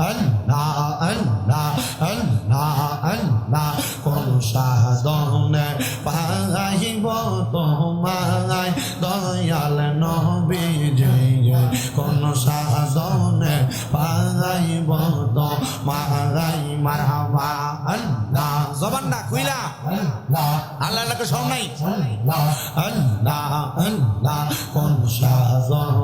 আল্লাহ আল্লাহ আল্লাহ আল্লাহ কোন সাধনে পাইব তোমায় দয়াল নবীজি কোন সাধনে পাইব তোমায় মারহাবা আল্লাহ জবান না খুইলা আল্লাহ আল্লাহকে সব নাই আল্লাহ আল্লাহ কোন সাজনে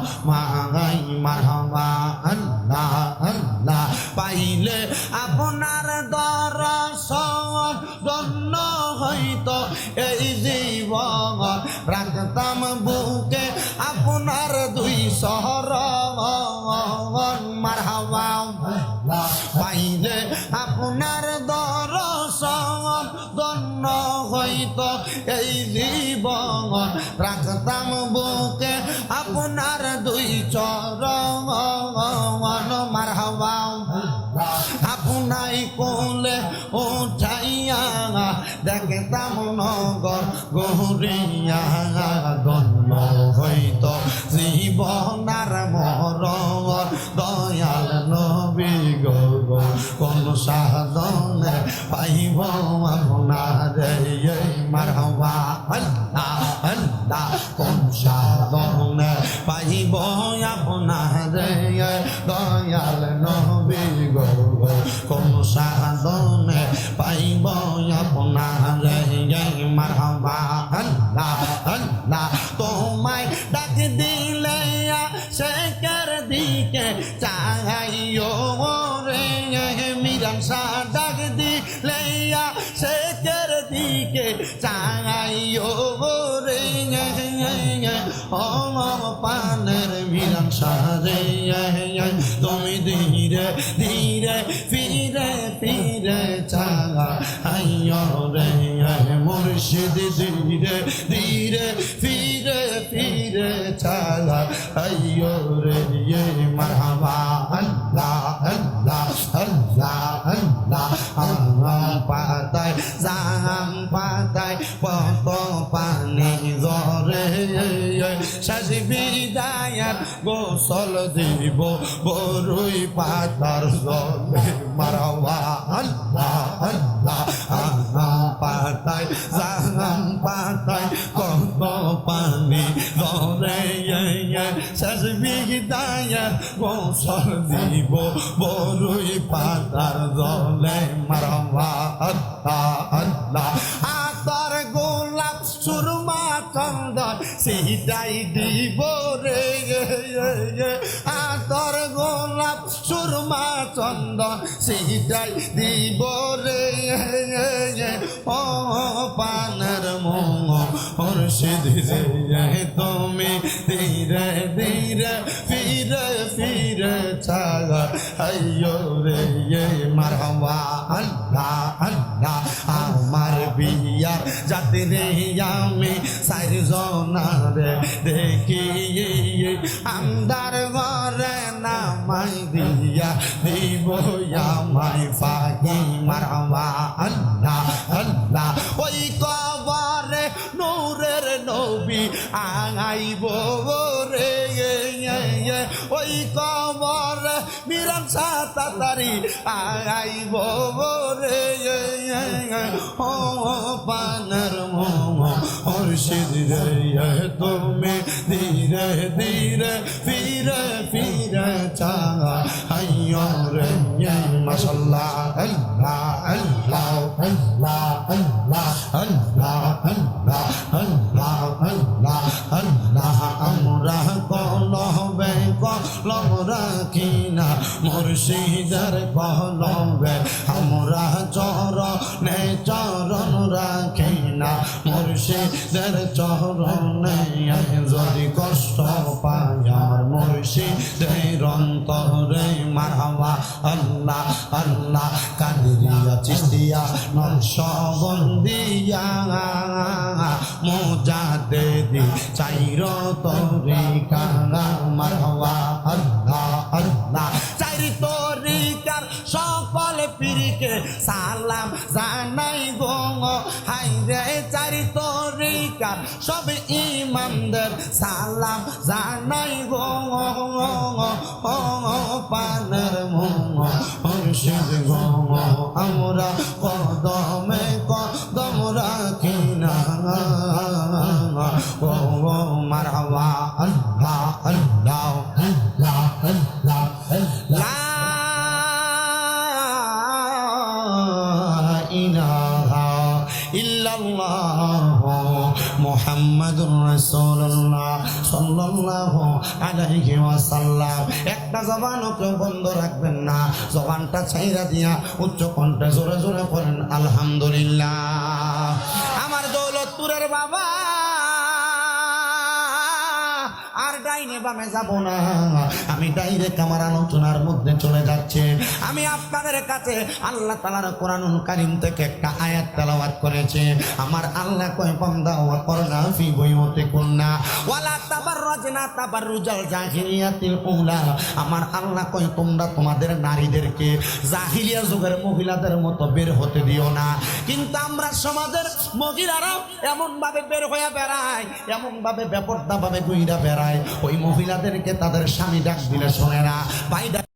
তোমায় মারহাবা আল্লাহ আল্লাহ। পাইলে আপনার দর্শন জন্য হয়তো এই জীবন রাখতাম বুকে দন্য হইতো এই জীবন। রাখতাম বুকে আপনার দুই চরণ। মারহাবা। আপনাই কোলে উঠাইয়া দেখতাম নগর গহরিয়া। গণ্য হইত জীবনার মর নবী গো কোন সাধনে পাইব আপনার মারহবা? আল্লাহ আল্লাহ, কোন সাধনে পাইব আপনার দয়াল নবী গো কোন সাধনে পাইব আপনার মারহবা? আল্লাহ আল্লাহ, তোমায় ডাক দিলে দিকে চাইও রে পানের মিলন সারে তুমি ধীরে ধীরে, ফিরে ফিরে চাঙা আইয় রে মুর্শিদ ধীরে ধীরে বিদায়ার গোসল দিব, বরুই পাতার জলে মারবা পাতায় জাম পাতায়, কত পানি জরে শেষ বিদায়ার গোসল দিব, বরুই পাতার জলে মারবা আতর গোলাপ সুরমা চন্দন সেইটাই দিব রে। চন্দন সেইটাই দিব রে। ও পানের মুর্শিদ তুমি ধীরে ধীরে ফিরে ফিরে ছাগা আইয়ো রে মারহাবা, আল্লাহ আল্লাহ, আমার বিয়ার যাতে রে, আমি সাইর জনারে দেখি আমদার ঘরে নামাই দিয়া দিব আমায় ফাঁকি মারহাবা আল্লাহ আল্লাহ, ওই কবরে নূরের নবী আঙাইব রে। ওই কবর মিরান সাতারি আঙাইব রে। ও মোম মুর্শিদ রে তুমি ধীরে ধীরে ফিরে ফিরে চা আইয়ো রে মাশাল্লাহ আল্লাহ আল্লাহ আল্লাহ আল্লাহ আল্লাহ আল্লাহ আল্লাহ আল্লাহ আল্লাহ আমরা কলবে কলম রাখি না মুর্শিদের কলবে আমরা চরণে চরণ রাখি না মুর্শিদের চরণে যদি কষ্ট পায় আমার মুর্শিদের অন্তরে মারহাবা আল্লাহ আল্লাহ কাদিরিয়া চিস্তিয়া নকশবন্দিয়া মোজাদে দি চাইর তরি কানা মারহাবা আল্লাহ। বাইরে চারি তরিকার সব ইমামদের সালাম জানাই গো পানের মুর্শিদ গো আমরা কদমে কদম মুহাম্মাদুর রাসূলুল্লাহ একটা জবান কেউ বন্ধ রাখবেন না। জবানটা ছাইরা দিয়া উচ্চ কণ্ঠে জোরে জোরে পড়েন, আলহামদুলিল্লাহ। আমার দৌলতপুরের বাবা আর আমার আল্লাহ কয় তোমরা তোমাদের নারীদেরকে জাহিলিয়া যুগের মহিলাদের মতো বের হতে দিও না। কিন্তু আমরা সমাজের মহিলারাও এমন ভাবে বের হয়ে বেড়ায় এমন ভাবে ব্যাপারটা ভাবে বেড়ায়। ওই মহিলাদেরকে তাদের স্বামী ডাক দিলে শোনে না।